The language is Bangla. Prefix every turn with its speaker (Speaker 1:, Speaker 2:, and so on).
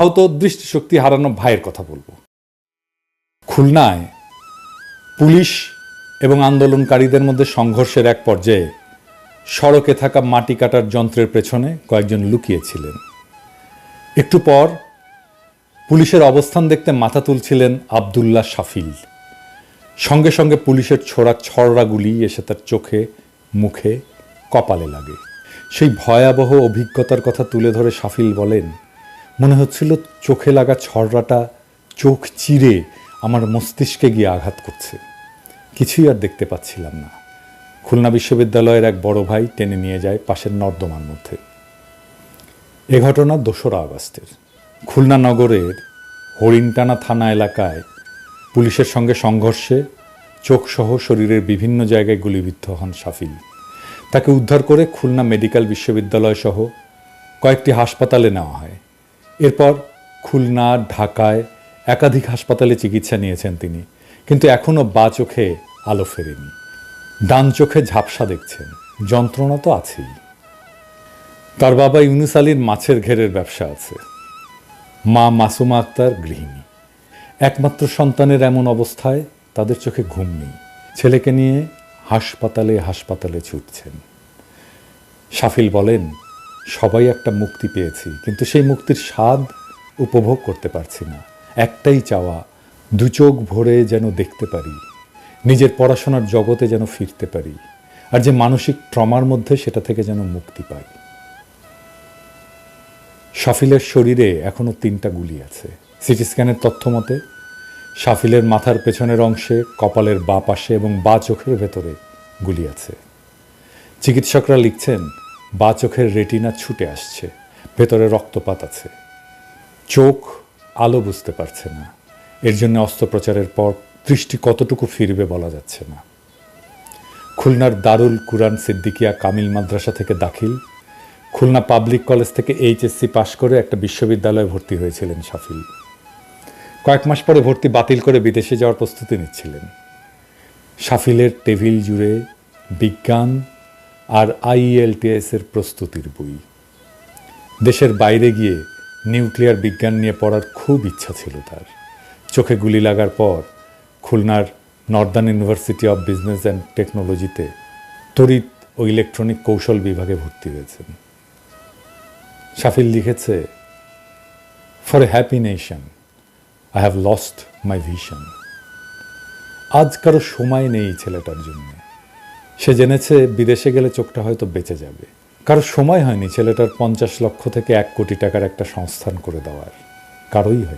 Speaker 1: আহত দৃষ্টিশক্তি হারানো ভাইয়ের কথা বলব। খুলনায় পুলিশ এবং আন্দোলনকারীদের মধ্যে সংঘর্ষের এক পর্যায়ে সড়কে থাকা মাটি কাটার যন্ত্রের পেছনে কয়েকজন লুকিয়েছিলেন। একটু পর পুলিশের অবস্থান দেখতে মাথা তুলছিলেন আবদুল্লাহ শাফিল। সঙ্গে সঙ্গে পুলিশের ছোড়া ছড়রাগুলি এসে তার চোখে, মুখে, কপালে লাগে। সেই ভয়াবহ অভিজ্ঞতার কথা তুলে ধরে শাফিল বলেন মনে হচ্ছিল চোখে লাগা ছড়রাটা চোখ চিরে আমার মস্তিষ্কে গিয়ে আঘাত করছে। কিছুই আর দেখতে পাচ্ছিলাম না। খুলনা বিশ্ববিদ্যালয়ের এক বড় ভাই টেনে নিয়ে যায় পাশের নর্দমার মধ্যে। এ ঘটনা দোসরা আগস্টের। খুলনা নগরের হরিণটানা থানা এলাকায় পুলিশের সঙ্গে সংঘর্ষে চোখসহ শরীরের বিভিন্ন জায়গায় গুলিবিদ্ধ হন শাফিল তাকে উদ্ধার করে খুলনা মেডিকেল বিশ্ববিদ্যালয় সহ কয়েকটি হাসপাতালে নেওয়া হয়। এরপর খুলনা, ঢাকায় একাধিক হাসপাতালে চিকিৎসা নিয়েছেন তিনি। কিন্তু এখনও বা চোখে আলো ফেরেনি। ডান চোখে ঝাপসা দেখছেন। যন্ত্রণা তো আছেই। তার বাবা ইউনুস আলীর মাছের ঘেরের ব্যবসা আছে। মা মাসুমা আক্তার গৃহিণী। একমাত্র সন্তানের এমন অবস্থায় তাদের চোখে ঘুম নেই। ছেলেকে নিয়ে হাসপাতালে হাসপাতালে ছুটছেন। শাফিল বলেন সবাই একটা মুক্তি পেয়েছি, কিন্তু সেই মুক্তির স্বাদ উপভোগ করতে পারছি না। একটাই চাওয়া, দু চোখ ভরে যেন দেখতে পারি, নিজের পড়াশোনার জগতে যেন ফিরতে পারি, আর যে মানসিক ট্রমার মধ্যে সেটা থেকে যেন মুক্তি পাই। শাফিলের শরীরে এখনও তিনটা গুলি আছে। সিটি স্ক্যানের তথ্য মতে, শাফিলের মাথার পেছনের অংশে, কপালের বা পাশে এবং বা চোখের ভেতরে গুলি আছে। চিকিৎসকরা লিখছেন বা চোখের রেটিনা ছুটে আসছে, ভেতরে রক্তপাত আছে। চোখ আলো বুঝতে পারছে না। এর জন্য অস্ত্রোপচারের পর দৃষ্টি কতটুকু ফিরবে বলা যাচ্ছে না। খুলনার দারুল কুরআন সিদ্দিকিয়া কামিল মাদ্রাসা থেকে দাখিল। খুলনা পাবলিক কলেজ থেকে এইচএসসি পাশ করে একটা বিশ্ববিদ্যালয়ে ভর্তি হয়েছিলেন শাফিল। কয়েক মাস পরে ভর্তি বাতিল করে বিদেশে যাওয়ার প্রস্তুতি নিচ্ছিলেন। শাফিলের টেবিল জুড়ে বিজ্ঞান আর আইএলটিএস এর প্রস্তুতির বই। দেশের বাইরে গিয়ে নিউক্লিয়ার বিজ্ঞান নিয়ে পড়ার খুব ইচ্ছা ছিল তার। চোখে গুলি লাগার পর খুলনার northern university of business and টেকনোলজিতে তড়িৎ ও ইলেকট্রনিক কৌশল বিভাগে ভর্তি হয়েছেন। শাফিল লিখেছে, for a happy nation, I have lost my vision. আজ কারও সময় নেই ছেলেটার জন্য। সে জেনেছে বিদেশে গেলে চোখটা হয়তো বেঁচে যাবে। কারও সময় হয়নি ছেলেটার পঞ্চাশ লক্ষ থেকে এক কোটি টাকার একটা সংস্থান করে দেওয়ার। কারোই হয়নি।